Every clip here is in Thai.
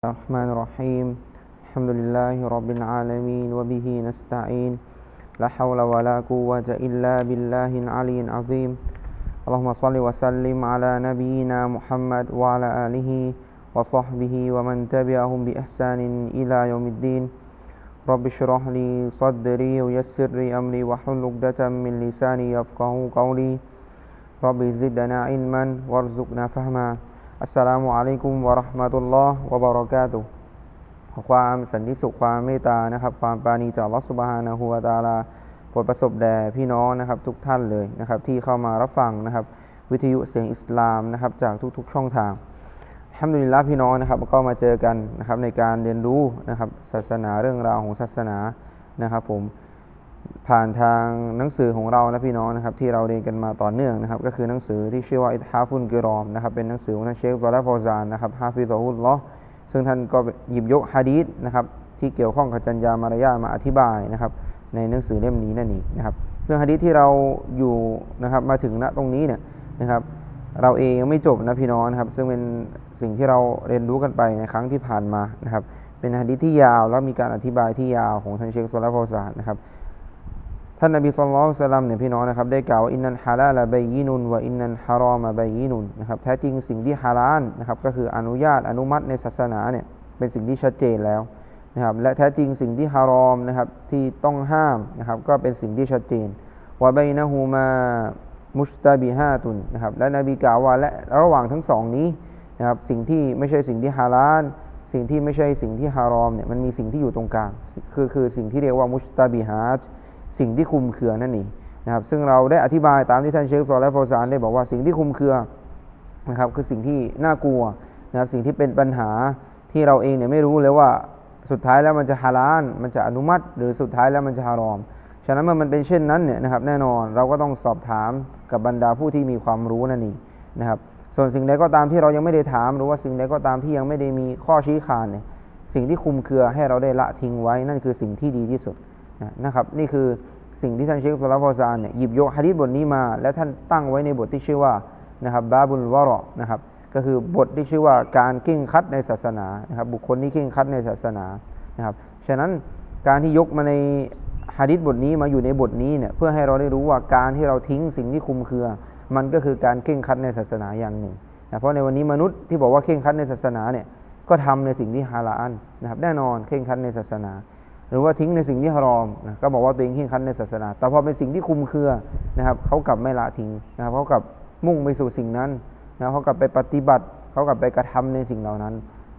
الرحمن الرحيم. الحمد لله رب العالمين وبه نستعين. لا حول ولا قوة إلا بالله العلي العظيم. اللهم صل وسلم على نبينا محمد وعلى آله وصحبه ومن تبعهم بإحسان إلى يوم الدين. رب اشرح لي صدري ويسر لي أمري واحلل عقدة من لساني يفقه قولي. رب زدنا علما وارزقنا فهما. อัสสลามุอะลัยกุมวะราะห์มะตุลลอฮ์วะบะเราะกาตุความสันติสุขความเมตตานะครับ ความปราณีจากอัลลอฮ์ซุบฮานะฮูวะตาลาโปรดประสบแด่พี่น้องนะครับ ทุกท่านเลยนะครับ ที่เข้ามารับฟังนะครับ วิทยุเสียงอิสลามนะครับจากทุกๆช่องทางฮัมดุลิลลาห์พี่น้องนะครับก็มาเจอกันนะครับในการเรียนรู้นะครับศาสนาเรื่องราวของศาสนานะครับผม ผ่านทางหนังสือของเรานะพี่น้องนะครับที่เราเรียนกันมาต่อเนื่องนะครับก็คือหนังสือที่ชื่อว่าอิทฮาฟุนกิรอมนะครับเป็นหนังสือของท่านเชคซอลาฟอซานนะครับฮาฟิซอฮุลลอซึ่งท่านก็หยิบยกฮะดีษนะครับที่เกี่ยวข้องกับจัญญามารยาทมาอธิบายนะครับในหนังสือเล่มนี้นั่นเองนะครับซึ่งฮะดีษที่เราอยู่นะครับมาถึงณตรงนี้เนี่ยนะครับเราเองยังไม่จบนะพี่น้องนะครับซึ่งเป็นสิ่งที่เราเรียนรู้กันไปในครั้งที่ผ่านมานะครับเป็นฮะดีษที่ยาวแล้วมีการอธิบายที่ยาวของท่านเชคซอลาฟอซานนะครับ ท่านนบีสุลต่านสลัมเนี่ยพี่น้องนะครับได้กล่าวอินนันฮาลาละบยินุนวะอินนันฮารอมาบยินุนนะครับแท้จริงสิ่งที่ฮาลาลนะครับก็คืออนุญาตอนุมัติในศาสนาเนี่ยเป็นสิ่งที่ชัดเจนแล้วนะครับและแท้จริงสิ่งที่ฮารอมนะครับที่ต้องห้ามนะครับก็เป็นสิ่งที่ชัดเจนวะบัยนะฮูมามุสตาบิฮาตุนนะครับและนบีกล่าวว่าและระหว่างทั้งสองนี้นะครับสิ่งที่ไม่ใช่สิ่งที่ฮาลาลสิ่งที่ไม่ใช่สิ่งที่ฮารอมเนี่ยมันมีสิ่งที่อยู่ตรงกลางคือคือสิ่งที่เรียกว่ามุสตาบิฮาต สิ่งที่คุมเครือนั่นเองนะครับซึ่งเราได้อธิบายตามที่ท่านเชคซอลและฟอซานได้บอกว่าสิ่งที่คุมเครือนะครับคือสิ่งที่น่ากลัวนะครับสิ่งที่เป็นปัญหาที่เราเองเนี่ยไม่รู้เลยว่าสุดท้ายแล้วมันจะฮาลาลมันจะอนุมัติ หรือสุดท้ายแล้วมันจะฮารอม ฉะนั้นเมื่อมันเป็นเช่นนั้นเนี่ยนะครับแน่นอนเราก็ต้องสอบถามกับบรรดาผู้ที่มีความรู้นั่นเองนะครับส่วนสิ่งใดก็ตามที่เรายังไม่ได้ถาม หรือว่าสิ่งใดก็ตามที่ยังไม่ได้มีข้อชี้ขาดเนี่ยสิ่งที่คุมเครือให้เราได้ละทิ้งไว้นั่นคือสิ่งที่ดีที่สุด นะครับนี่คือสิ่งที่ท่านเชคสุลฟอซานเนี่ยหยิบยกฮะดีษบทนี้มา และท่านตั้งไว้ในบทที่ชื่อว่านะครับบาบุลวะรอนะครับก็คือบทที่ชื่อว่าการเข่งคัดในศาสนานะครับบุคคลที่เข่งคัดในศาสนานะครับฉะนั้นการที่ยกมาในฮะดีษบทนี้มาอยู่ในบทนี้เนี่ยเพื่อให้เราได้รู้ว่าการที่เราทิ้งสิ่งที่คุมเครือ มันก็คือการเข่งคัดในศาสนาอย่างหนึ่งนะเพราะในวันนี้มนุษย์ที่บอกว่าเข่งคัดในศาสนาเนี่ยก็ทำในสิ่งที่ฮาลาลนะครับแน่นอนเข่งคัดในศาสนา หรือว่าทิ้งในสิ่งที่ฮารอมนะก็บอกว่าตัวเองเข่งคัดในศาสนา แต่พอเป็นสิ่งที่คุมเครือนะครับเขากลับไม่ละทิ้งนะครับเขากลับมุ่งไปสู่สิ่งนั้นนะเขากลับไปปฏิบัติเขากลับไปกระทำในสิ่งเหล่านั้น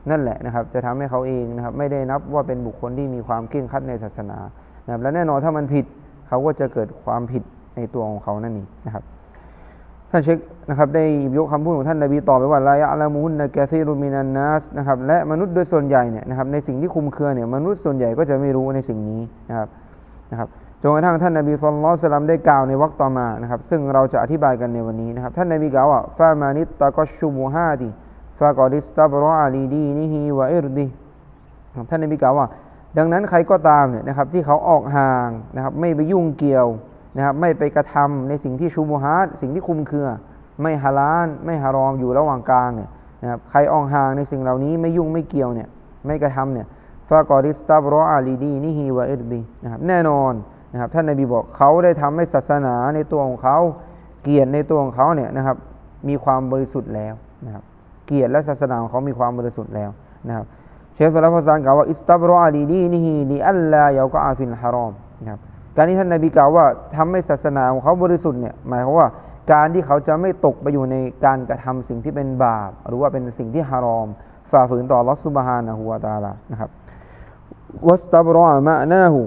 นั่นแหละนะครับจะทำให้เขาเองนะครับไม่ได้นับว่าเป็นบุคคลที่มีความเข่งคัดในศาสนานะครับและแน่นอนถ้ามันผิดเขาก็จะเกิดความผิดในตัวของเขานั่นเองนะครับ ท่านเช็คนะครับได้ยกคำพูดของท่านนบีต่อไปว่าลายะละมุนนะแกซีรุมินันนัสนะครับและมนุษย์โดยส่วนใหญ่เนี่ยนะครับในสิ่งที่คุมเครือเนี่ยมนุษย์ส่วนใหญ่ก็จะไม่รู้ในสิ่งนี้นะครับนะครับจนกระทั่งท่านนบีสุลต่านสลัมได้กล่าวในวรรคต่อมานะครับซึ่งเราจะอธิบายกันในวันนี้นะครับท่านนบีกล่าวว่าฟามานิตตะกชูมูฮาดีฟากอดิสตับรออาลีดีนิฮีวะอิรดีท่านนบีกล่าวว่า ดังนั้นใครก็ตามเนี่ยนะครับที่เขาออกห่างนะครับไม่ไปยุ่งเกี่ยว นะครับไม่ไปกระทำในสิ่งที่ชูมูฮาดสิ่งที่คุมเครือ ไม่ฮาลาลไม่ฮารอมอยู่ระหว่างกลางเนี่ยนะครับใครออกห่างในสิ่งเหล่านี้ไม่ยุ่งไม่เกี่ยวเนี่ยไม่กระทำเนี่ยฟากอดิสตับรออาลีดีนิฮีวะอิรดีนะครับแน่นอนนะครับท่านนบีบอกเขาได้ทำให้ศาสนาในตัวของเขา เกียรติในตัวของเขาเนี่ยนะครับมีความบริสุทธิ์แล้วนะครับเกียรติและศาสนาของเขามีความบริสุทธิ์แล้วนะครับเชฟสุลต่านกล่าวว่าอิสตับรออาลีดีนิฮีลีอัลลาเยาก็อาฟินฮารอมนะครับ การที่ท่านนาบีกล่าวว่าทำให้ศาสนาของเขาบริสุทธิ์เนี่ยหมายความว่าการที่เขาจะไม่ตกไปอยู่ในการกระทำสิ่งที่เป็นบาป หรือว่าเป็นสิ่งที่ฮารอม ฝ่าฝืนต่อลอสุบฮานะฮูวาตาลานะครับวัสตับรอมะนาหู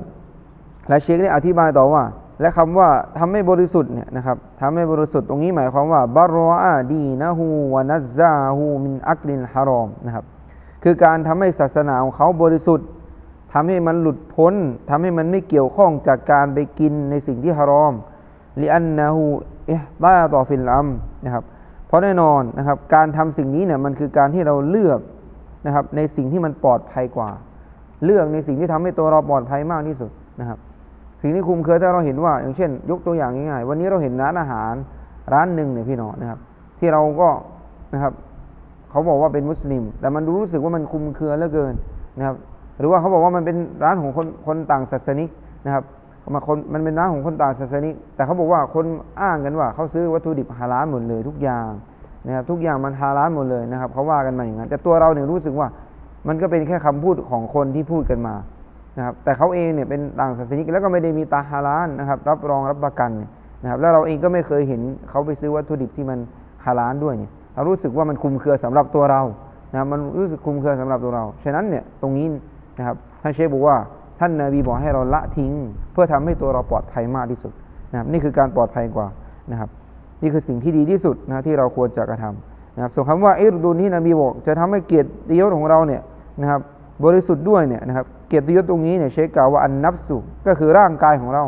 และเชคได้อธิบายต่อว่า และคำว่าทำให้บริสุทธิ์เนี่ยนะครับทำให้บริสุทธิ์ตรงนี้หมายความว่าบารออาดีนะฮูวานัซาฮูมินอักลินฮารอมนะครับคือการทำให้ศาสนาของเขาบริสุทธิ์ ทำให้มันหลุดพ้นทำให้มันไม่เกี่ยวข้องจากการไปกินในสิ่งที่ฮารอมลิอันนะฮูเอิฮตาต่อฟิลอัมนะครับเพราะแน่นอนนะครับการทำสิ่งนี้เนี่ยมันคือการที่เราเลือกนะครับในสิ่งที่มันปลอดภัยกว่า เลือกในสิ่งที่ทำให้ตัวเราปลอดภัยมากที่สุดนะครับสิ่งที่คุมเครือถ้าเราเห็นว่า อย่างเช่น ยกตัวอย่างง่ายๆวันนี้เราเห็นร้านอาหารร้านหนึ่งเนี่ยพี่น้องนะครับ ที่เราก็นะครับเขาบอกว่าเป็นมุสลิม แต่มันรู้สึกว่ามันคลุมเครือเหลือเกินนะครับ หรือว่าเขาบอกว่ามันเป็นร้านของคนคนต่างศาสนิกนะครับมาคนมันเป็นร้านของคนต่างศาสนิก แต่เขาบอกว่าคนอ้างกันว่าเขาซื้อวัตถุดิบฮาลาลหมดเลยทุกอย่างนะครับทุกอย่างมันฮาลาลหมดเลยนะครับเขาว่ากันมาอย่างนั้นแต่ตัวเราเนี่ยรู้สึกว่ามันก็เป็นแค่คำพูดของคนที่พูดกันมานะครับแต่เขาเองเนี่ยเป็นต่างศาสนิกแล้วก็ไม่ได้มีตาฮาลาลนะครับ รับรองรับประกันนะครับแล้วเราเองก็ไม่เคยเห็นเขาไปซื้อวัตถุดิบที่มันฮาลาลด้วยเนี่ยเรารู้สึกว่ามันคลุมเครือสำหรับตัวเรานะมันรู้สึกคลุมเครือสำหรับตัวเราฉะนั้นเนี่ยตรงนี้ นะครับท่านเชฟบอกว่าท่านนาบีบอกให้เราละทิ้ง เพื่อทำให้ตัวเราปลอดภัยมากที่สุดนะครับนี่คือการปลอดภัยกว่านะครับ นี่คือสิ่งที่ดีที่สุดนะที่เราควรจะกระทำนะครับส่วนคำว่าอิรดูนี่นบีบอกจะทำให้เกียรติยศของเราเนี่ยนะครับบริสุทธิ์ด้วยเนี่ยนะครับเกียรติยศตรงนี้เนี่ยเชคกล่าวว่าอันนับสุก็คือร่างกายของเรา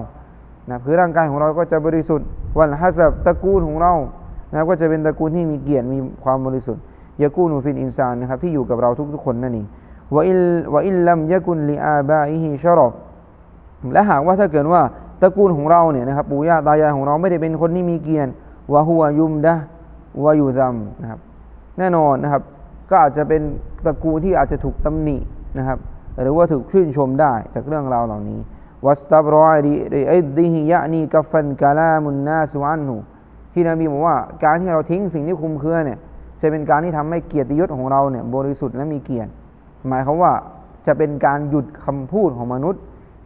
นะคือร่างกายของเราก็จะบริสุทธิ์วันฮัสบตระกูลของเรานะก็จะเป็นตระกูลที่มีเกียรติมีความบริสุทธิ์ยากูนูฟินอินซานนะครับที่อยู่กับเราทุกๆคนนั่นเอง วอิลวอิลลัมยะกุนลีอาบาอิฮิชารอบและหากว่าถ้าเกิดว่าตระกูลของเราเนี่ยนะครับปู่ย่าตายายของเราไม่ได้เป็นคนที่มีเกียรติวะฮัวยุมดะวะยูซัมนะครับแน่นอนนะครับ ก็อาจจะเป็นตระกูลที่อาจจะถูกตำหนินะครับ หรือว่าถูกชื่นชมได้จากเรื่องราวเหล่านี้วัสตับรอยดิอิดดิฮิยะนีกัฟันกาลามุนนาสุอันหูที่นบีบอกว่าการที่เราทิ้งสิ่งที่คุมเครือเนี่ยจะเป็นการที่ทำให้เกียรติยศของเราเนี่ยบริสุทธิ์และมีเกียรติ หมายความว่าจะเป็นการหยุดคำพูดของมนุษย์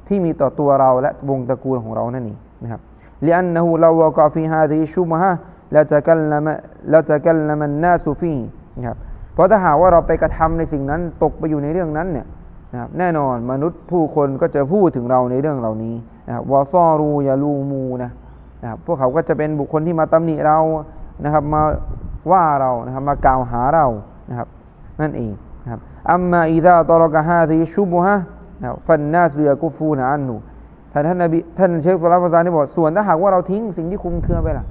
ที่มีต่อตัวเราและวงตระกูลของเรานั่นเองนะครับเลียนนะฮูเราวกาฟีฮาดีชุมฮะละจะกัลละมะละจะกัลละมันนาซูฟีนะครับเพราะถ้าหากว่าเราไปกระทำในสิ่งนั้นตกไปอยู่ในเรื่องนั้นเนี่ยนะครับแน่นอนมนุษย์ผู้คนก็จะพูดถึงเราในเรื่องเหล่านี้นะครับวาซอรูยาลูมูนะนะครับพวกเขาก็จะเป็นบุคคลที่มาตำหนิเรานะครับมาว่าเรานะครับมากล่าวหาเรานะครับนั่นเอง อัมมาอิดาตรกะฮาซีชุบฮะนะครับฟันนาสเรียกุฟูนะอันนูท่านท่านนบีท่านเชคสลาฟาซานได้บอกส่วนถ้าหากว่าเราทิ้งสิ่งที่คุมเครือไปล่ะ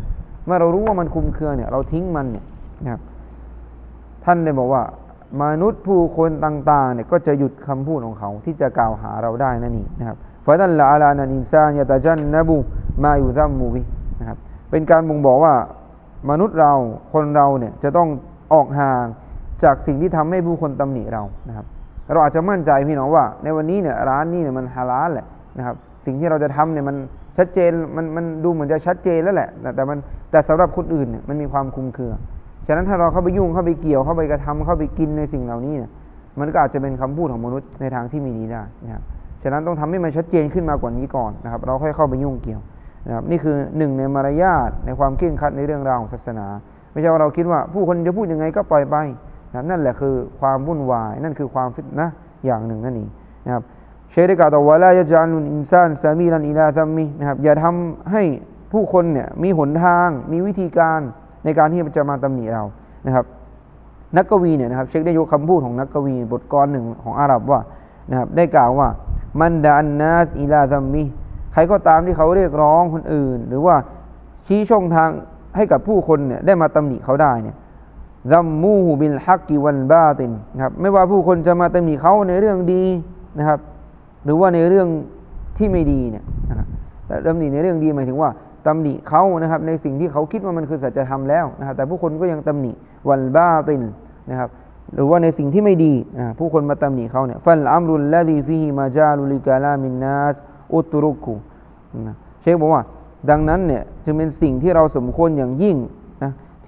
เมื่อเรารู้ว่ามันคุมเครือเนี่ยเราทิ้งมันเนี่ยนะครับท่านได้บอกว่ามนุษย์ผู้คนต่างๆเนี่ยก็จะหยุดคำพูดของเขาที่จะกล่าวหาเราได้นั่นเองนะครับฟาดันละอาลานันอินซานยะตะจันนบูมาอยู่ซัมมูบินะครับเป็นการบ่งบอกว่ามนุษย์เราคนเราเนี่ยจะต้องออกห่าง จากสิ่งที่ทำให้ผู้คนตำหนิเรานะครับ เราอาจจะมั่นใจพี่น้องว่า ในวันนี้เนี่ยร้านนี้เนี่ยมันฮาลาลแหละนะครับ สิ่งที่เราจะทำเนี่ยมันชัดเจนมันมันดูเหมือนจะชัดเจนแล้วแหละ แต่แต่มันแต่สำหรับคนอื่นเนี่ยมันมีความคลุมเครือฉะนั้นถ้าเราเข้าไปยุ่งเข้าไปเกี่ยวเข้าไปกระทำเข้าไปกินในสิ่งเหล่านี้เนี่ยมันก็อาจจะเป็นคำพูดของมนุษย์ในทางที่ม่ดีได้นะครับฉะนั้นต้องทำให้มันชัดเจนขึ้นมากว่านี้ก่อนนะครับ เราค่อยเข้าไปยุ่งเกี่ยวนะครับนี่คือหนึ่งในมารยาทในความเคร่งครัดในเรื่องราวของศาสนา ไม่ใช่ว่าเราคิดว่าผู้คนจะพูดยังไงก็ปล่อยไป นะนั่นแหละคือความวุ่นวาย นั่นคือความฟิตนะอย่างหนึ่งนั่นเองนะครับเชคได้กล่าวต่อว่าละยะจัลุนอินซานซามีลันอิลาซัมมีนะครับอย่าทำให้ผู้คนเนี่ยมีหนทางมีวิธีการในการที่จะมาตำหนิเรานะครับ นักกวีเนี่ยนะครับเชคได้ยกคำพูดของนักกวี บทกลอนหนึ่งของอาหรับว่านะครับได้กล่าวว่ามันดาอันนัสอิลาซัมมีใครก็ตามที่เขาเรียกร้องคนอื่น หรือว่าชี้ช่องทางให้กับผู้คนเนี่ยได้มาตำหนิเขาได้เนี่ย ซัมมูฮูบิลฮักกิวันบาตินนะครับไม่ว่าผู้คนจะมาตำหนิเขาในเรื่องดีนะครับ หรือว่าในเรื่องที่ไม่ดีเนี่ยนะครับแต่ตำหนิในเรื่องดีหมายถึงว่าตำหนิเขานะครับในสิ่งที่เขาคิดว่ามันคือสัจธรรมแล้วนะครับแต่ผู้คนก็ยังตำหนิวันบาตินนะครับหรือว่าในสิ่งที่ไม่ดีนะผู้คนมาตำหนิเขาเนี่ยฟันอัมรุลละดีฟิฮิมาจาลุลิกาลามินนัสอุตรุกุนะเชคบอกว่า ดังนั้นเนี่ยจึงเป็นสิ่งที่เราสมควรอย่างยิ่ง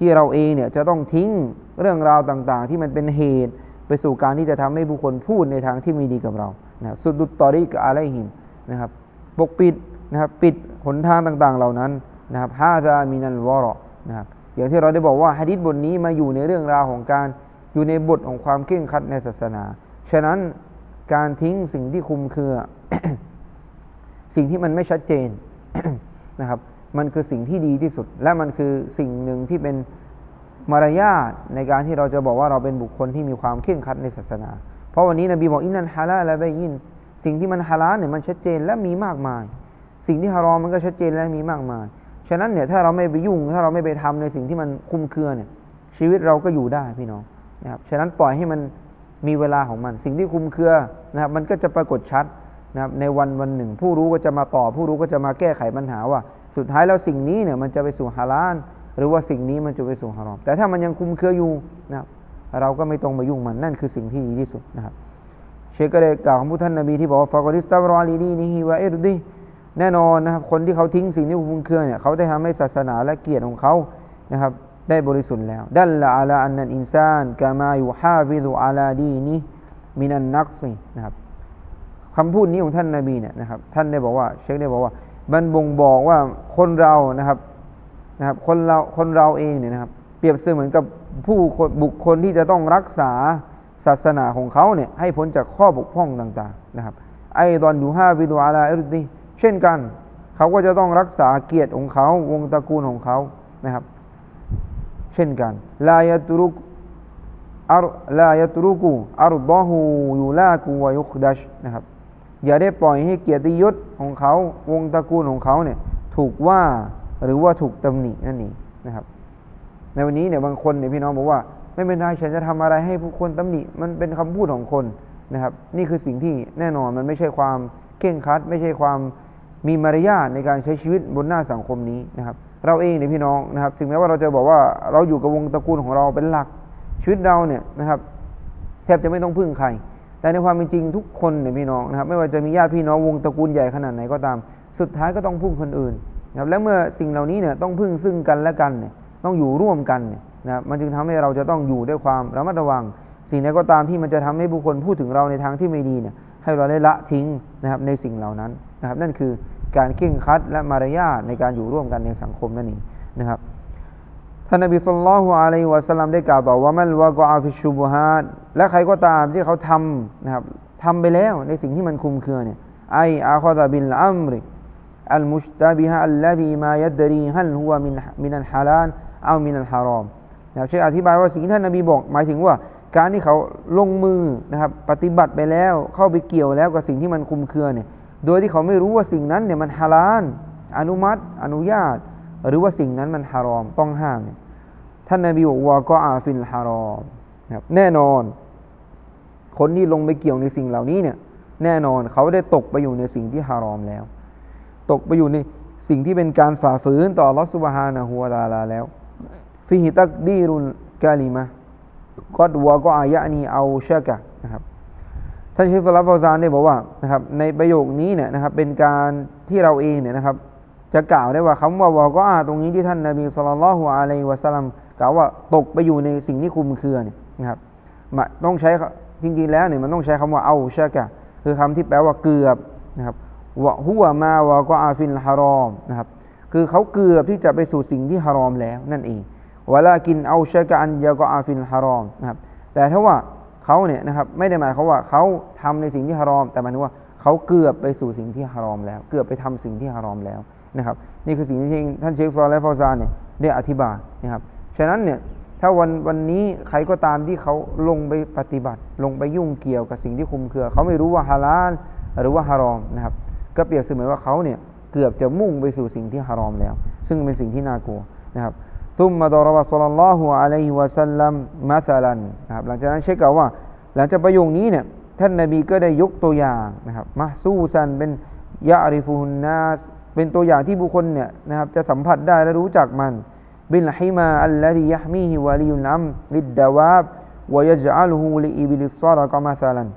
ที่เราเองเนี่ยจะต้องทิ้งเรื่องราวต่างๆ ที่มันเป็นเหตุไปสู่การที่จะทำให้ผู้คนพูดในทางที่ไม่ดีกับเรานะสุดุตตอริกอะไรหิมนะครับปกปิดนะครับปิดหนทางต่างๆเหล่านั้นนะครับฮาซามินัลวอรอนะครับอย่างที่เราได้บอกว่าฮะดิษบทนี้มาอยู่ในเรื่องราวของการอยู่ในบทของความเคร่งคัดในศาสนา ฉะนั้นการทิ้งสิ่งที่คุมเครือ สิ่งที่มันไม่ชัดเจนนะครับ มันคือสิ่งที่ดีที่สุด และมันคือสิ่งหนึ่งที่เป็นมารยาทในการที่เราจะบอกว่าเราเป็นบุคคลที่มีความเคร่งคัดในศาสนา เพราะวันนี้นบีบอกอินนันฮาลาและบยินสิ่งที่มันฮาลาเนี่ยมันชัดเจนและมีมากมาย สิ่งที่ฮารอมมันก็ชัดเจนและมีมากมาย ฉะนั้นเนี่ยถ้าเราไม่ไปยุ่ง ถ้าเราไม่ไปทำในสิ่งที่มันคุมเครือเนี่ยชีวิตเราก็อยู่ได้พี่น้องนะครับฉะนั้นปล่อยให้มันมีเวลาของมัน สิ่งที่คุมเครือนะครับมันก็จะปรากฏชัดนะครับในวันวันหนึ่ง ผู้รู้ก็จะมาต่อ ผู้รู้ก็จะมาแก้ไขปัญหาว่า สุดท้ายแล้วสิ่งนี้เนี่ยมันจะไปสู่ฮาลาลหรือว่าสิ่งนี้มันจะไปสู่ฮารอม แต่ถ้ามันยังคุมเครืออยู่นะครับเราก็ไม่ต้องมายุ่งมันนั่นคือสิ่งที่ดีที่สุดนะครับ เชคก็เลยกล่าวคำพูดท่านนบีที่บอกว่าฟากอริสตารอลีดีนิฮิวะเอรดีแน่นอนนะครับ คนที่เขาทิ้งสิ่งที่คุมเครือเนี่ยเขาได้ทำให้ศาสนาและเกียรติของเขานะครับได้บริสุทธิ์แล้วดัลละอัลาอันนันอินซานกามายุฮาฟิดุอัลาดีนิมินันนักซีนะครับคำพูดนี้ของท่านนาบีเนี่ยนะครับท่านได้บอกว่า เชคได้บอกว่า มันบ่งบอกว่าคนเรานะครับนะครับคนเราคนเราเองเนี่ยนะครับ เปรียบเสมือนกับผู้บุคคลที่จะต้องรักษาศาสนาของเขาเนี่ยให้พ้นจากข้อบกพร่องต่างๆนะครับไอตอนอยูฮาฟิดอาลาอิรดีเช่นกัน เขาก็จะต้องรักษาเกียรติของเขาวงตระกูลของเขานะครับ เช่นกันลายตุรุกอารลายตุรุกูอารุดอฮูยูลากูวายุคดัชนะครับ อย่าได้ปล่อยให้เกียรติยศของเขาวงตระกูลของเขาเนี่ยถูกว่าหรือว่าถูกตำหนินั่นเองนะครับ ในวันนี้เนี่ยบางคนเนี่ยพี่น้องบอกว่า ไม่เป็นไรฉันจะทำอะไรให้ผู้คนตำหนิมันเป็นคำพูดของคนนะครับ นี่คือสิ่งที่แน่นอนมันไม่ใช่ความเข่งคัด ไม่ใช่ความมีมารยาทในการใช้ชีวิตบนหน้าสังคมนี้นะครับ เราเองเนี่ยพี่น้องนะครับถึงแม้ว่าเราจะบอกว่าเราอยู่กับวงตระกูลของเราเป็นหลักชีวิตเราเนี่ยนะครับ แทบจะไม่ต้องพึ่งใคร แต่ในความเป็นจริงทุกคนเนี่ยพี่น้องนะครับไม่ว่าจะมีญาติพี่น้องวงตระกูลใหญ่ขนาดไหนก็ตาม สุดท้ายก็ต้องพึ่งคนอื่นนะครับและเมื่อสิ่งเหล่านี้เนี่ยต้องพึ่งซึ่งกันและกันเนี่ยต้องอยู่ร่วมกันเนี่ยนะครับมันจึงทำให้เราจะต้องอยู่ด้วยความระมัดระวัง สิ่งใดก็ตามที่มันจะทำให้บุคคลพูดถึงเราในทางที่ไม่ดีเนี่ยให้เราได้ละทิ้งนะครับในสิ่งเหล่านั้นนะครับนั่นคือการเข่งคัดและมารยาทในการอยู่ร่วมกันในสังคมนั่นเองนะครับ ท่านนบีสุลต่านอะลัยวะสัลลัมได้กล่าวต่อว่ามันวะกออาฟิชูบุฮัดและใครก็ตามที่เขาทำนะครับทำไปแล้วในสิ่งที่มันคุมเครือเนี่ยไออาคอดะบิลอัมริอัลมุชตาบิฮะอัลลดีมายัดรีฮัลฮุวมินมินัลฮาลานเอามินัลฮารอมนะครับเชคอธิบายว่าสิ่งที่ท่านนบีบอก หมายถึงว่า การที่เขาลงมือนะครับปฏิบัติไปแล้วเข้าไปเกี่ยวแล้วกับสิ่งที่มันคุมเครือเนี่ยโดยที่เขาไม่รู้ว่าสิ่งนั้นเนี่ยมันฮาลาลอนุมัติ อนุญาต หรือว่าสิ่งนั้นมันฮารอมต้องห้ามเนี่ย ท่านนบีบอกว่าก็อาฟิลฮารอมนะครับแน่นอน คนที่ลงไปเกี่ยวในสิ่งเหล่านี้เนี่ย แน่นอนเขาได้ตกไปอยู่ในสิ่งที่ฮารอมแล้ว ตกไปอยู่ในสิ่งที่เป็นการฝ่าฝืนต่อลอสุบฮานะฮัวตาลาแล้วฟิฮิตักดีรุนกาลิมะก็ดัวก็อายะนีเอาเชกะนะครับท่านเชคสลับฟาซานได้บอกว่านะครับในประโยคนี้เนี่ยนะครับเป็นการที่เราเองเนี่ยนะครับ จะกล่าวได้ว่าคำว่าวอก็อาตรงนี้ที่ท่านนบีสุลต่านละฮ์อะลัยวะสัลลัม กล่ว่าตกไปอยู่ในสิ่งที่คุมเครือเนี่ยนะครับต้องใช้จริงๆแล้วเนี่ยมันต้องใช้คำว่าเอาเชกะคือคำที่แปลว่าเกือบนะครับวะหัวมาวะก็อาฟินฮารอมนะครับคือเขาเกือบที่จะไปสู่สิ่งที่ฮารอมแล้วนั่นเองวลากินเอาเชกะอันยาก็อาฟินฮารอมนะครับแต่ถ้าว่าเขาเนี่ยนะครับไม่ได้หมายเขาว่าเขาทำในสิ่งที่ฮารอม แต่หมายถึงว่าเขาเกือบไปสู่สิ่งที่ฮารอมแล้ว เกือบไปทำสิ่งที่ฮารอมแล้วนะครับนี่คือสิ่งที่ท่านเชคซอลและฟาซานเนี่ยได้อธิบายนะครับ ฉะนั้นเนี่ยถ้าวันวันนี้ใครก็ตามที่เขาลงไปปฏิบัติ ลงไปยุ่งเกี่ยวกับสิ่งที่คุมเครือ เขาไม่รู้ว่าฮาลาลหรือว่าฮารอมนะครับ ก็เปรียบเสมือนว่าเขาเนี่ยเกือบจะมุ่งไปสู่สิ่งที่ฮารอมแล้ว ซึ่งเป็นสิ่งที่น่ากลัวนะครับซุมมาดอรบะสัลลัลลอฮุอะลัยฮิวะสัลลัมมาซาลันนะครับหลังจากนั้นเชคกล่าวว่า หลังจากประโยคนี้เนี่ยท่านนบีก็ได้ยกตัวอย่างนะครับมาสู้ซันเป็นยะริฟุนนาสเป็นตัวอย่างที่บุคคลเนี่ยนะครับจะสัมผัสได้และรู้จักมัน บิลฮิมาอัลลดียะมีฮิวะลียุลอัมลิดดาวาบวยจัลฮูลีอิบิลิซอรกมาซาลัน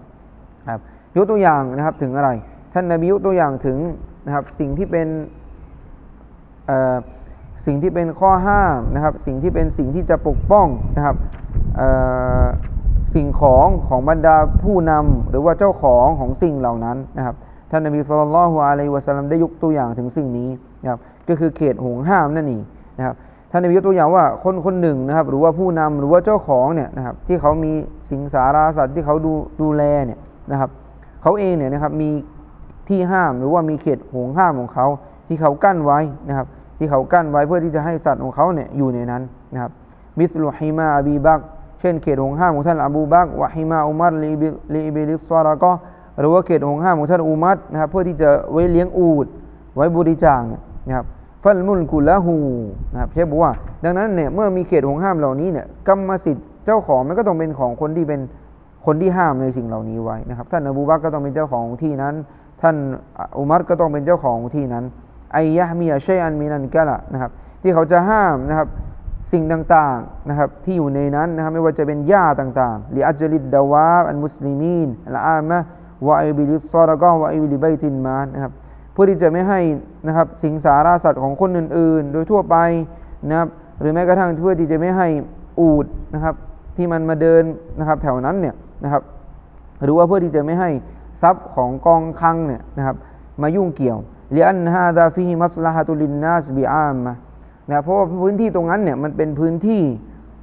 ครับยกตัวอย่างนะครับถึงอะไร ท่านนบียกตัวอย่างถึงนะครับสิ่งที่เป็นสิ่งที่เป็นข้อห้ามนะครับสิ่งที่เป็นสิ่งที่จะปกป้องนะครับสิ่งของของบรรดาผู้นำหรือว่าเจ้าของของสิ่งเหล่านั้นนะครับท่านนบีสุลต่านละฮ์อะลัยวะสัลลัมได้ยกตัวอย่างถึงสิ่งนี้นะครับก็คือเขตห่วงห้ามนั่นเองนะครับ ท่านนบียกตัวอย่างว่าคนคนหนึ่งนะครับ หรือว่าผู้นำหรือว่าเจ้าของเนี่ยนะครับที่เขามีสิงสาราสัตว์ที่เขาดูดูแลเนี่ยนะครับเขาเองเนี่ยนะครับมีที่ห้ามหรือว่ามีเขตห่วงห้ามของเขาที่เขากั้นไว้นะครับ ที่เขากั้นไว้เพื่อที่จะให้สัตว์ของเขาเนี่ยอยู่ในนั้นนะครับมิสลุฮิมาอบีบักเช่นเขตห่วงห้ามของท่านอบูบักวะฮิมาอุมัรลีบิลิสซาระก็หรือว่าเขตห่วงห้ามของท่านอุมัรนะครับเพื่อที่จะไว้เลี้ยงอูดไว้บริจาคนะครับ ฟัลมุลกุละหูนะครับเชฟบอกว่า ดังนั้นเนี่ยเมื่อมีเขตห่วงห้ามเหล่านี้เนี่ยกรรมสิทธิ์เจ้าของมันก็ต้องเป็นของคนที่เป็นคนที่ห้ามในสิ่งเหล่านี้ไว้นะครับ ท่านอบูบักก็ต้องเป็นเจ้าของที่นั้น ท่านอุมัรก็ต้องเป็นเจ้าของที่นั้นไอยะมียะชัยอันมีนันกะละนะครับ ที่เขาจะห้ามนะครับสิ่งต่างๆนะครับที่อยู่ในนั้นนะครับไม่ว่าจะเป็นหญ้าต่างๆลิอัจลิดดาวาอันมุสลิมีนละอามะวะอิบิลิซอรกอวะอิบิลิไบตินมานนะครับ เพื่อที่จะไม่ให้นะครับสิงสาราสัตว์ของคนอื่น ๆ โดยทั่วไปนะครับหรือแม้กระทั่งเพื่อที่จะไม่ให้อูดนะครับที่มันมาเดินนะครับแถวนั้นเนี่ยนะครับหรือว่าเพื่อที่จะไม่ให้ทรัพย์ของกองคลังเนี่ยนะครับมายุ่งเกี่ยวเลียนฮาดาฟิฮิมัสลาฮตุลินนาสบิอามะนะเพราะว่าพื้นที่ตรงนั้นเนี่ยมันเป็นพื้นที่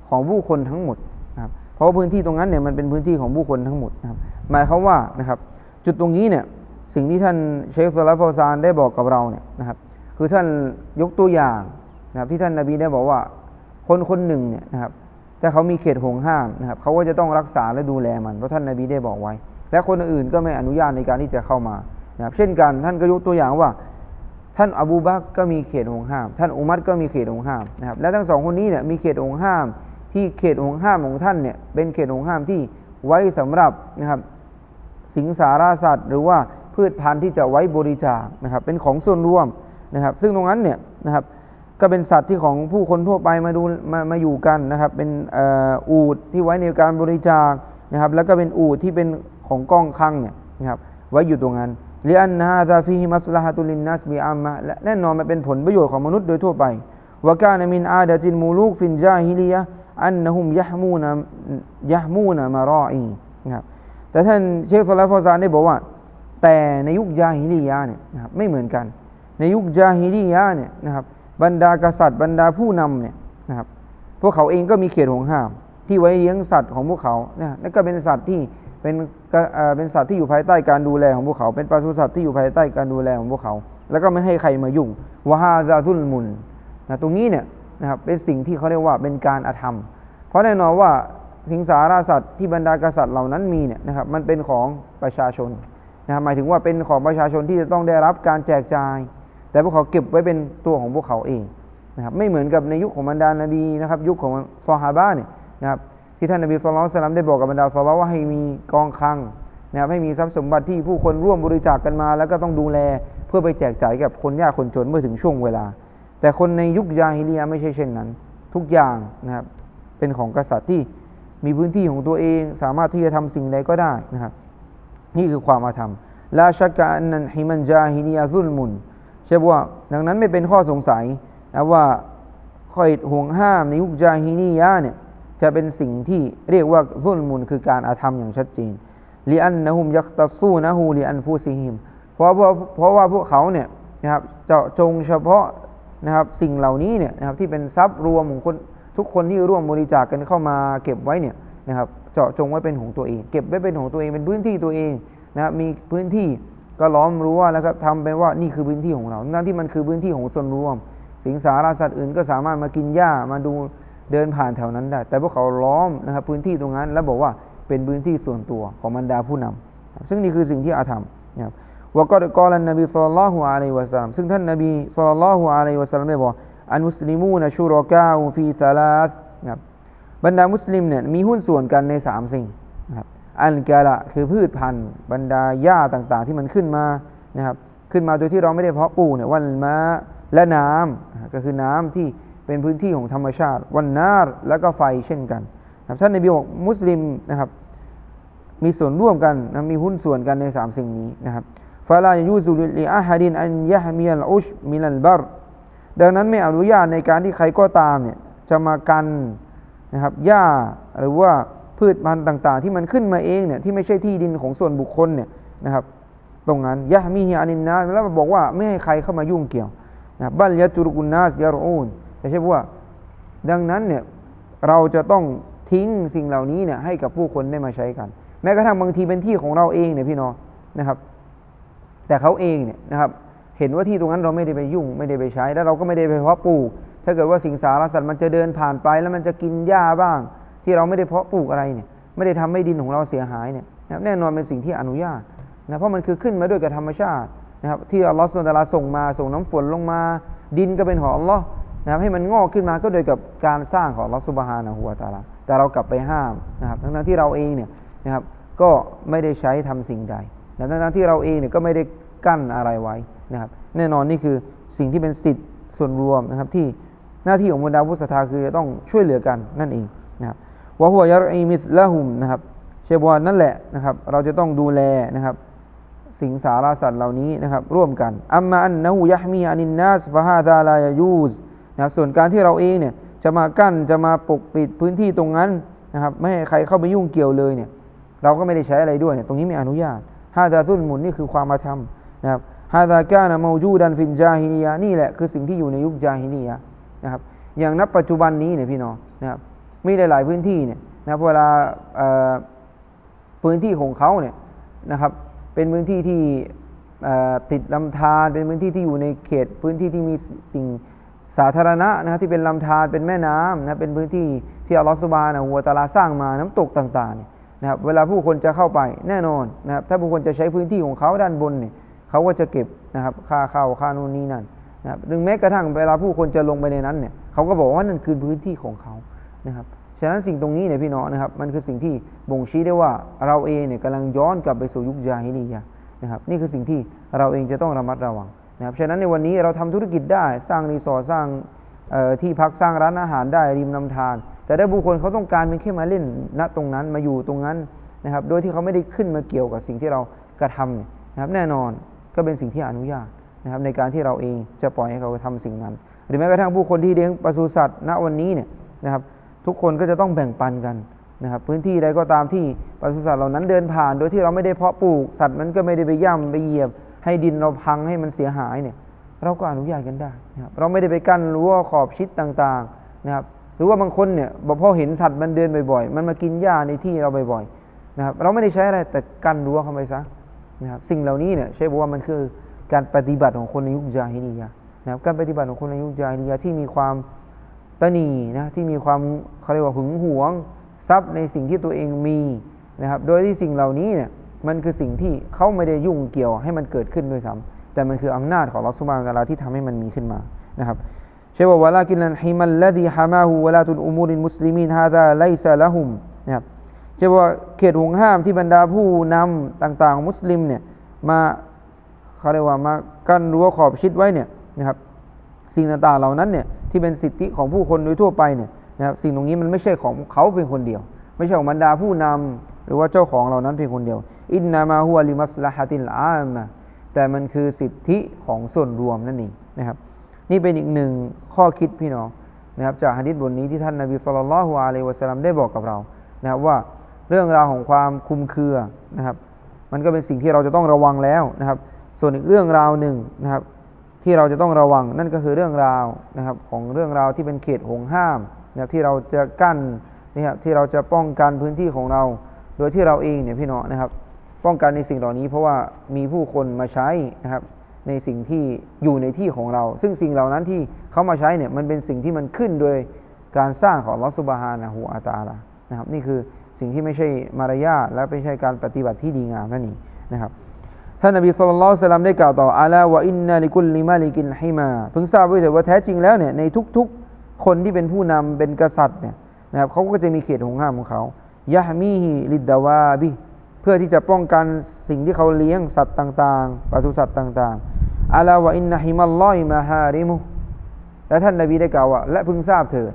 ของผู้คนทั้งหมดนะครับเพราะว่าพื้นที่ตรงนั้นเนี่ยมันเป็นพื้นที่ของผู้คนทั้งหมดนะครับหมายความว่านะครับจุดตรงนี้เนี่ย สิ่งที่ท่านเชคซาลาฟอซานได้บอกกับเราเนี่ยนะครับ คือท่านยกตัวอย่างนะครับที่ท่านนาบีได้บอกว่า คนคนหนึ่งเนี่ยนะครับถ้าเขามีเขตห่วงห้ามนะครับเขาก็จะต้องรักษาและดูแลมันเพราะท่านนาบีได้บอกไว้ และคนอื่นก็ไม่อนุญาตในการที่จะเข้ามานะครับเช่นกันท่านก็ยกตัวอย่างว่า ท่านอบูบักก็มีเขตห่วงห้าม ท่านอุมัรก็มีเขตห่วงห้ามนะครับและทั้งสองคนนี้เนี่ยมีเขตห่วงห้าม ที่เขตห่วงห้ามของท่านเนี่ยเป็นเขตห่วงห้ามที่ไว้สำหรับนะครับสิงสาราสัตว์หรือว่า พืชพันธุ์ที่จะไว้บริจาคนะครับเป็นของส่วนรวมนะครับ ซึ่งตรงนั้นเนี่ยนะครับก็เป็นสัตว์ที่ของผู้คนทั่วไปมาดูมามาอยู่กันนะครับ เป็นอ,อูดที่ไว้ในการบริจาคนะครับ แล้วก็เป็นอูดที่เป็นของกองคังเนี่ยนะครับไว้อยู่ตรงนั้นเลียนฮาซาฟีฮิมัสลาฮะตุลินนัสบีอัมมะและแน่นอนมันเป็นผลประโยชน์ของมนุษย์โดยทั่วไปวกานะมินอาดะจินมูลูกฟินจาฮิลียะอันนะฮุมยะมูนะยะมูนะมารออีนะครับแต่ท่านเชคซอลาฟอซานได้บอกว่า แต่ในยุคจาฮิลียะเนี่ยนะครับไม่เหมือนกัน ในยุคจาฮิลียะเนี่ยนะครับบรรดากษัตริย์บรรดาผู้นำเนี่ยนะครับพวกเขาเองก็มีเขตห่วงห้าม ที่ไว้เลี้ยงสัตว์ของพวกเขานะและก็เป็นสัตว์ที่เป็นเอ่อเป็นสัตว์ที่อยู่ภายใต้การดูแลของพวกเขา เป็นปศุสัตว์ที่อยู่ภายใต้การดูแลของพวกเขา แล้วก็ไม่ให้ใครมายุ่งวะฮาซาทุลมุนนะตรงนี้เนี่ยนะครับเป็นสิ่งที่เขาเรียกว่าเป็นการอาธรรม เพราะแน่นอนว่าสิงสาราสัตว์ที่บรรดากษัตริย์เหล่านั้นมีเนี่ยนะครับมันเป็นของประชาชน นะหมายถึงว่าเป็นของประชาชนที่จะต้องได้รับการแจกจ่าย แต่พวกเขาเก็บไว้เป็นตัวของพวกเขาเองนะครับไม่เหมือนกับในยุคของบรรดานบีนะครับ ยุคของซอฮาบะเนี่ยนะครับที่ท่านนบีสุลต่านสลัมได้บอกกับบรรดาซอฮาบะว่าให้มีกองคลังนะครับให้มีทรัพย์สมบัติที่ผู้คนร่วมบริจาคกันมา แล้วก็ต้องดูแลเพื่อไปแจกจ่ายกับคนยากคนจนเมื่อถึงช่วงเวลา แต่คนในยุคยาฮิลียไม่ใช่เช่นนั้น ทุกอย่างนะครับเป็นของกษัตริย์ที่มีพื้นที่ของตัวเอง สามารถที่จะทำสิ่งใดก็ได้นะครับ นี่คือความอาธรรม ลาชักกะอันนันฮิมันจาฮิลียะซุลมุนใช่ปะว่า ดังนั้นไม่เป็นข้อสงสัยนะว่าข้อห่วงห้ามในยุคจาฮิลียะเนี่ยจะเป็นสิ่งที่เรียกว่าซุลมุนคือการอาธรรมอย่างชัดเจนลีอันนะฮุมยักตัสูนะฮูลีอันฟูซิฮิมเพราะเพราะเพราะว่าพวกเขาเนี่ยนะครับเจาะจงเฉพาะนะครับสิ่งเหล่านี้เนี่ยนะครับที่เป็นทรัพย์รวมของคนทุกคนที่ร่วมบริจาคกันเข้ามาเก็บไว้เนี่ยนะครับเจาะจงไว้เป็นของตัวเอง เก็บไว้เป็นของตัวเองเป็นพื้นที่ตัวเอง นะมีพื้นที่ก็ล้อมรั้วแล้วก็ทำเป็นว่านี่คือพื้นที่ของเรานั่นที่มันคือพื้นที่ของส่วนรวม สิงสาราสัตว์อื่นก็สามารถมากินหญ้ามาดูเดินผ่านแถวนั้นได้ แต่พวกเขาล้อมนะครับพื้นที่ตรงนั้น แล้วบอกว่าเป็นพื้นที่ส่วนตัวของบรรดาผู้นำซึ่งนี่คือสิ่งที่อาธรรมนะครับวกอดกอลันนบีสุลต่านละฮุอะลัยวะสัลลัมซึ่งท่านนบีสุลต่านละฮุอะลัยวะสัลลัมได้บอกอันมุสลิมูนชูรอกาอูฟีซาลาสนะครับบรรดามุสลิมเนี่ยมีหุ้นส่วนกันใน 3 สิ่ง อันกาละคือพืชพันธุ์ บรรดาหญ้าต่างๆ ที่มันขึ้นมานะครับขึ้นมาโดยที่เราไม่ได้เพาะปลูกเนี่ยวันมาและน้ำก็คือน้ำที่เป็นพื้นที่ของธรรมชาติ วันนาร์แล้วก็ไฟเช่นกันนะครับท่านนบีบอกมุสลิมนะครับมีส่วนร่วมกันนะมีหุ้นส่วนกันใน3สิ่งนี้นะครับฟาลายูซุลิอาฮัดินอันยะฮมีลอุชมิลัลบารดังนั้นไม่อนุญาตในการที่ใครก็ตามเนี่ยจะมากันนะครับหญ้าหรือว่า พืชพันธุ์ต่าง ๆ ที่มันขึ้นมาเองเนี่ยที่ไม่ใช่ที่ดินของส่วนบุคคลเนี่ยนะครับ ตรงนั้นยะมีฮิอานินนาแล้วบอกว่าไม่ให้ใครเข้ามายุ่งเกี่ยวนะบัลยะจุรุกุนนาสยารอูนแต่ใช่ว่า ดังนั้นเนี่ยเราจะต้องทิ้งสิ่งเหล่านี้เนี่ยให้กับผู้คนได้มาใช้กัน แม้กระทั่งบางทีเป็นที่ของเราเองเนี่ยพี่น้องนะครับ แต่เขาเองเนี่ยนะครับเห็นว่าที่ตรงนั้นเราไม่ได้ไปยุ่งไม่ได้ไปใช้ แล้วเราก็ไม่ได้ไปเพาะปลูกถ้าเกิดว่าสิงสารสัตว์มันจะเดินผ่านไปแล้วมันจะกินหญ้าบ้าง ที่เราไม่ได้เพาะปลูกอะไรเนี่ยไม่ได้ทำให้ดินของเราเสียหายเนี่ยนะครับแน่นอนเป็นสิ่งที่อนุญาตนะเพราะมันคือขึ้นมาด้วยกับธรรมชาตินะครับที่อัลลอฮฺสุลตาราส่งมาส่งน้ำฝนลงมา ดินก็เป็นของอัลลอฮ์นะครับให้มันงอกขึ้นมาก็โดยกับการสร้างของอัลลอฮฺสุบฮานะฮูวาตาลาแต่เรากลับไปห้ามนะครับทั้งๆที่เราเองเนี่ยนะครับก็ไม่ได้ใช้ทำสิ่งใดและทั้งๆที่เราเองเนี่ยก็ไม่ได้กั้นอะไรไว้นะครับแน่นอนนี่คือสิ่งที่เป็นสิทธิ์ส่วนรวมนะครับที่หน้าที่ของบรรดาผู้ศรัทธาคือจะต้องช่วยเหลือกันนั่นเองนะครับ วะหัวยารอีมิสละหุมนะครับเชบวานนั่นแหละนะครับ เราจะต้องดูแลนะครับ สิ่งสารสัตว์เหล่านี้นะครับ ร่วมกันอัมมาอันนะฮูยะมีอานินนัสฟะฮาดาลายายูสนะครับส่วนการที่เราเองเนี่ยจะมากั้นจะมาปกปิดพื้นที่ตรงนั้นนะครับไม่ให้ใครเข้าไปยุ่งเกี่ยวเลยเนี่ยเราก็ไม่ได้ใช้อะไรด้วยเนี่ยตรงนี้ไม่อนุญาตฮาดาตุลมุนนี่คือความมาทำนะครับฮาดากานะมูจูดันฟินจาฮิลียะนี่แหละคือสิ่งที่อยู่ในยุคจาฮิลียะนะครับอย่างนับปัจจุบันนี้เนี่ยพี่น้องนะครับ มีหลาย ๆ พื้นที่เนี่ยนะครับเวลาพื้นที่ของเขาเนี่ยนะครับเป็นพื้นที่ที่ติดลำธารเป็นพื้นที่ที่อยู่ในเขตพื้นที่ที่มีสิ่งสาธารณะนะครับที่เป็นลำธารเป็นแม่น้ำนะเป็นพื้นที่ที่อัลลอฮฺสุบานะหัวตาลาสร้างมาน้ำตกต่างๆเนี่ยนะครับเวลาผู้คนจะเข้าไปแน่นอนนะครับถ้าผู้คนจะใช้พื้นที่ของเขาด้านบนเนี่ยเขาก็จะเก็บนะครับค่าเข้าค่านู่นนี่นั่นนะครับหรือแม้กระทั่งเวลาผู้คนจะลงไปในนั้นเนี่ยเขาก็บอกว่านั่นคือพื้นที่ของเขา นะครับฉะนั้นสิ่งตรงนี้เนี่ยพี่น้องนะครับมันคือสิ่งที่บ่งชี้ได้ว่าเราเองเนี่ยกำลังย้อนกลับไปสู่ยุคจาฮิลียะนะครับนี่คือสิ่งที่เราเองจะต้องระมัดระวังนะครับฉะนั้นในวันนี้เราทำธุรกิจได้สร้างรีสอร์ทสร้างที่พักสร้างร้านอาหารได้ริมลำธารแต่ได้บุคคลเขาต้องการเป็นแค่มาเล่นณตรงนั้นมาอยู่ตรงนั้นนะครับโดยที่เขาไม่ได้ขึ้นมาเกี่ยวกับสิ่งที่เรากระทำนะครับแน่นอนก็เป็นสิ่งที่อนุญาตนะครับในการที่เราเองจะปล่อยให้เขาทำสิ่งนั้น หรือแม้กระทั่งผู้คนที่เลี้ยงปศุสัตว์ณวันนี้เนี่ยนะครับ ทุกคนก็จะต้องแบ่งปันกันนะครับพื้นที่ใดก็ตามที่ปศุสัตว์เหล่านั้นเดินผ่าน โดยที่เราไม่ได้เพาะปลูกสัตว์มันก็ไม่ได้ไปย่ำไปเหยียบ ให้ดินเราพังให้มันเสียหายเนี่ยเราก็อนุญาตกันได้นะครับเราไม่ได้ไปกั้นรั้วขอบชิดต่างๆนะครับหรือว่าบางคนเนี่ยบอกพอเห็นสัตว์มันเดินบ่อยๆ มันมากินหญ้าในที่เราบ่อยๆนะครับเราไม่ได้ใช้อะไรแต่กั้นรั้วเข้าไปซะนะครับสิ่งเหล่านี้เนี่ยใช่บอกว่ามันคือการปฏิบัติของคนในยุคจาฮิลียนะครับการปฏิบัติของคนในยุคจาฮิลียะที่มีความ ตนีนะที่มีความเขาเรียกว่าหึงหวงทรัพย์ในสิ่งที่ตัวเองมีนะครับ โดยที่สิ่งเหล่านี้เนี่ยมันคือสิ่งที่เขาไม่ได้ยุ่งเกี่ยวให้มันเกิดขึ้นด้วยซ้ำแต่มันคืออำนาจของลอสุบานกาลาที่ทำให้มันมีขึ้นมานะครับเช่ว่าวะลากินลันฮิมัลลดีฮามาหูวะลาตุลอุมูรินมุสลิมินฮาซาไลซาละหุมนะครับเช่ว่าเขตห่วงห้ามที่บรรดาผู้นำต่างๆ มุสลิมเนี่ยมาเขาเรียกว่ามากั้นรั้วขอบชิดไว้เนี่ยนะครับสิ่งต่างๆเหล่านั้นเนี่ย ที่เป็นสิทธิของผู้คนโดยทั่วไปเนี่ยนะครับสิ่งตรงนี้มันไม่ใช่ของเขาเพียงคนเดียว ไม่ใช่ของบรรดาผู้นำหรือว่าเจ้าของเหล่านั้นเพียงคนเดียว อินนามาฮุวลิมัสลาฮติลอามะแต่มันคือสิทธิของส่วนรวมนั่นเองนะครับ นี่เป็นอีกหนึ่งข้อคิดพี่น้องนะครับจากฮะดิษบทนี้ที่ท่านนบีสุลต่านละฮ์อะลัยวะสัลลัมได้บอกกับเรานะครับว่าเรื่องราวของความคุมเครือนะครับ มันก็เป็นสิ่งที่เราจะต้องระวังแล้วนะครับ ส่วนอีกเรื่องราวหนึ่งนะครับ ที่เราจะต้องระวังนั่นก็คือเรื่องราวนะครับของเรื่องราวที่เป็นเขตห่วงห้ามนะครับที่เราจะกั้นนะครับที่เราจะป้องกันพื้นที่ของเรา โดยที่เราเองเนี่ยพี่น้องนะครับ ป้องกันในสิ่งเหล่านี้เพราะว่ามีผู้คนมาใช้นะครับในสิ่งที่อยู่ในที่ของเรา ซึ่งสิ่งเหล่านั้นที่เขามาใช้เนี่ยมันเป็นสิ่งที่มันขึ้นโดยการสร้างของลอสุบฮานะฮูอาตาลานะครับนี่คือสิ่งที่ไม่ใช่มารยาทและไม่ใช่การปฏิบัติที่ดีงามนั่นเองนะครับ ท่านนบีสุลต่านสลัมได้กล่าวต่ออาลาวะอินนาลิกุลลิมาลิกินฮิมาเพิ่งทราบไว้เถิดว่าแท้จริงแล้วเนี่ยในทุกๆ คนที่เป็นผู้นำเป็นกษัตริย์เนี่ยนะครับเขาก็จะมีเขตของห้ามของเขายะมีฮิลิดดาวาบิเพื่อที่จะป้องกันสิ่งที่เขาเลี้ยงสัตว์ต่างๆปศุสัตว์ต่างๆอาลาวะอินนาฮิมัลลอยมาฮาริมุและท่านนบีได้กล่าวว่าและพึงทราบเถิด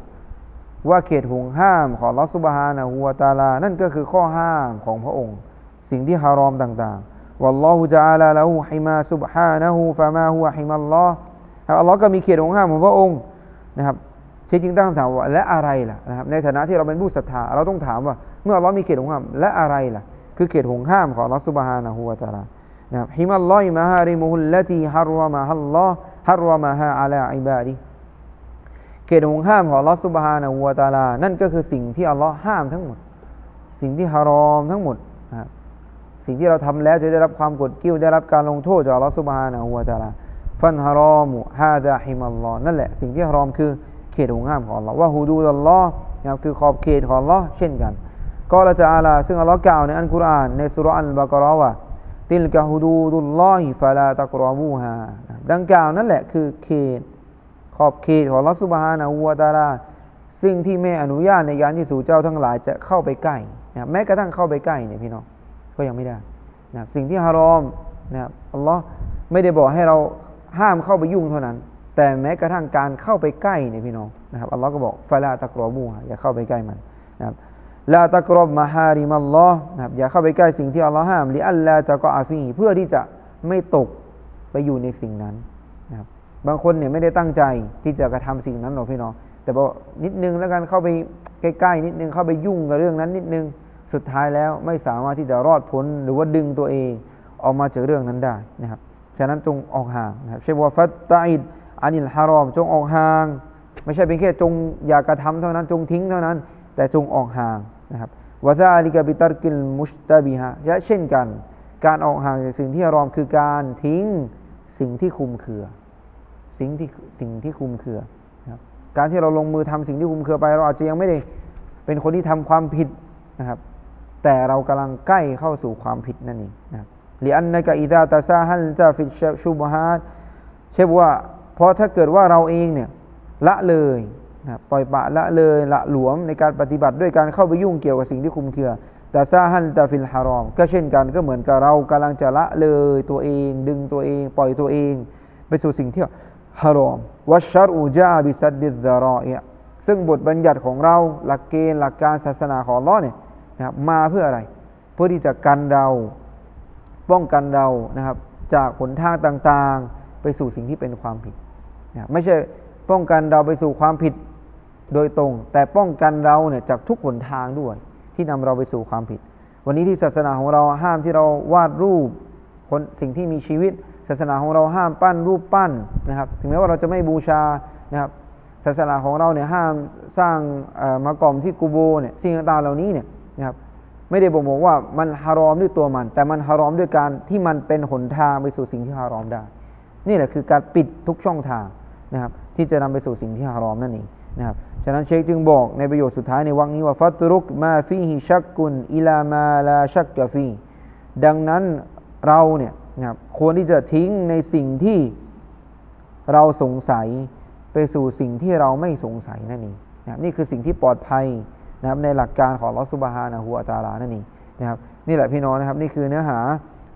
ว่าเขตห่วงห้ามของลอสุบฮานะฮัวตาลา นั่นก็คือข้อห้ามของพระองค์ สิ่งที่ฮารอมต่างๆ والله تعالى له حما سبحانه فما هو حما الله อัลลอฮ์ก็มีเขตของห้ามของพระองค์นะครับที่จริงตั้งคำถามว่าและอะไรล่ะนะครับในฐานะที่เราเป็นผู้ศรัทธาเราต้องถามว่า เมื่ออัลลอฮ์มีเขตของห้ามและอะไรล่ะคือเขตของห้ามของอัลลอฮ์สุบฮานะฮูวะตะลานะครับฮิมัลลอฮิมาฮาริมุฮุลละตีฮารวะมาฮัลลอฮ์ฮารวะมาฮาอัลาอิบาดีเขตของห้ามของอัลลอฮ์สุบฮานะฮูวะตะลานั่นก็คือสิ่งที่อัลลอฮ์ห้ามทั้งหมด สิ่งที่ฮารอมทั้งหมดนะครับ สิ่งที่เราทำแล้วจะได้รับความกดกิ้วได้รับการลงโทษจากอัลลอฮฺสุบฮานะฮูวะตาลาฟันฮารอมุฮาดะฮิมัลลอฮ์นั่นแหละสิ่งที่ฮารอมคือเขตของห้ามของอัลลอฮ์ว่าฮูดูลลอฮ์นะครับคือขอบเขตของลอฮ์เช่นกันก็เราจะอาลาซึ่งอัลลอฮ์กล่าวในอัลกุรอานในสุรอัลบากรอว่าติลกะฮูดูดุลลอฮิฟะลาตะกรอบูฮาดังกล่าวนั่นแหละคือเขตขอบเขตของอัลลอฮ์สุบฮานะฮูวะตาลาซึ่งที่ไม่อนุญาตในการที่สู่เจ้าทั้งหลายจะเข้าไปใกล้นะแม้กระทั่งเข้าไปใกล้เนี่ยพี่น้อง ก็ยังไม่ได้นะสิ่งที่ฮารอมนะครับอัลลอฮ์ไม่ได้บอกให้เราห้ามเข้าไปยุ่งเท่านั้น แต่แม้กระทั่งการเข้าไปใกล้เนี่ยพี่น้องนะครับอัลลอฮ์ก็บอกฟาลาตะกรอบูฮะอย่าเข้าไปใกล้มันนะครับลาตะกรอบมาฮาริมัลลอฮ์นะครับอย่าเข้าไปใกล้สิ่งที่อัลลอฮ์ห้ามลิอัลลาตะกออาฟีเพื่อที่จะไม่ตกไปอยู่ในสิ่งนั้นนะครับบางคนเนี่ยไม่ได้ตั้งใจที่จะกระทำสิ่งนั้นหรอกพี่น้องแต่บอกนิดนึงแล้วกันเข้าไปใกล้ๆนิดนึงเข้าไปยุ่งกับเรื่องนั้นนิดนึง สุดท้ายแล้วไม่สามารถที่จะรอดพ้นหรือว่าดึงตัวเองออกมาจากเรื่องนั้นได้นะครับฉะนั้นจงออกห่างนะครับเชฟว่าฟัตตาอิดอานิลฮารอม จงออกห่าง ไม่ใช่เป็นแค่จงอย่ากระทำเท่านั้น จงทิ้งเท่านั้น แต่จงออกห่างนะครับวะซาลิกะบิตารกิลมุชตาบิฮะและเช่นกัน การออกห่างจากสิ่งที่ฮารอมคือการทิ้งสิ่งที่คุมเคือ สิ่งที่สิ่งที่คุมเคือนะครับการที่เราลงมือทำสิ่งที่คุมเคือไป เราอาจจะยังไม่ได้เป็นคนที่ทำความผิดนะครับ แต่เรากำลังใกล้เข้าสู่ความผิดนั่นเองนะครับลิอันนกะอิดาตาซาฮัลจะฟิชชูบฮาดเช่นว่าเพราะถ้าเกิดว่าเราเองเนี่ยละเลยนะปล่อยปะละเลยละหลวมในการปฏิบัติด้วยการเข้าไปยุ่งเกี่ยวกับสิ่งที่คุมเครือตาซาฮัลตาฟิลฮารอมก็เช่นกันก็เหมือนกับเรากำลังจะละเลยตัวเอง ดึงตัวเอง ปล่อยตัวเอง ไปสู่สิ่งที่ฮารอมวัชชัรอูจาบิสัดดิดารอเอะซึ่งบทบัญญัติของเราหลักเกณฑ์หลักการศาสนาของเลอเนี่ย นะครับมาเพื่ออะไร เพื่อที่จะกันเราป้องกันเรานะครับ จากหนทางต่างๆ ไปสู่สิ่งที่เป็นความผิดนะไม่ใช่ป้องกันเราไปสู่ความผิดโดยตรง แต่ป้องกันเราเนี่ยจากทุกหนทางด้วย ที่นำเราไปสู่ความผิด วันนี้ที่ศาสนาของเราห้ามที่เราวาดรูปคนสิ่งที่มีชีวิต ศาสนาของเราห้ามปั้นรูปปั้นนะครับ ถึงแม้ว่าเราจะไม่บูชานะครับศาสนาของเราเนี่ยห้ามสร้างมากรอมที่กูโบเนี่ยสิ่งต่างๆเหล่านี้เนี่ย นะครับไม่ได้บ่งบอกว่ามันฮารอมด้วยตัวมัน แต่มันฮารอมด้วยการที่มันเป็นหนทางไปสู่สิ่งที่ฮารอมได้ นี่แหละคือการปิดทุกช่องทางนะครับที่จะนำไปสู่สิ่งที่ฮารอมนั่นเองนะครับฉะนั้นเชคจึงบอกในประโยชน์สุดท้ายในวรรคนี้ว่าฟัตรุกมาฟีฮิชักกุนอิลามาลาชักกะฟีดังนั้นเราเนี่ยนะครับควรที่จะทิ้งในสิ่งที่เราสงสัยไปสู่สิ่งที่เราไม่สงสัยนั่นเองนะครับนี่คือสิ่งที่ปลอดภัย นะครับในหลักการของลอสุบฮานะฮูวตาลานั่นเองนะครับนี่แหละพี่น้องนะครับนี่คือเนื้อหา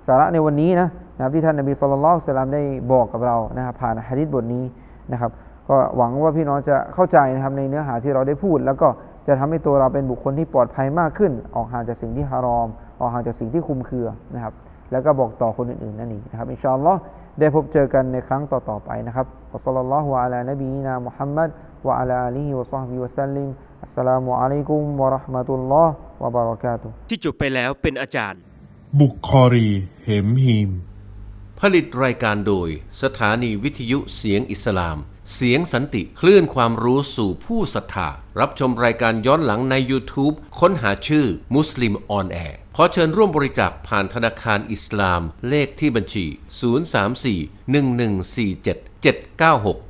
สาระในวันนี้นะนะครับที่ท่านนบีสุลต่านละสลามได้บอกกับเรานะครับผ่านฮะดิษบทนี้นะครับก็หวังว่าพี่น้องจะเข้าใจนะครับในเนื้อหาที่เราได้พูด แล้วก็จะทำให้ตัวเราเป็นบุคคลที่ปลอดภัยมากขึ้น ออกห่างจากสิ่งที่ฮารอม ออกห่างจากสิ่งที่คุมเครือนะครับแล้วก็บอกต่อคนอื่นๆนั่นเองนะครับอินชาอัลลอฮ์ได้พบเจอกันในครั้งต่อๆไปนะครับอัสสลลัลลอฮุอะลานบีนามุฮัมมัดวะอะลาอาลีฮิวะซอฮบิวะซัลลิม สสลามุอะลัยกุมวะเราะห์มะตุลลอฮ์วะบะเราะกาตุฮ์ที่จบไปแล้วเป็นอาจารย์ บุคคอรี เหมฮีม ผลิตรายการโดย สถานีวิทยุเสียงอิสลาม เสียงสันติคลื่นความรู้สู่ผู้ศรัทธารับชมรายการย้อนหลังใน YouTube ค้นหาชื่อมุสลิมออนแอร์ขอเชิญร่วมบริจาคผ่านธนาคารอิสลาม เลขที่บัญชี 034-1147-796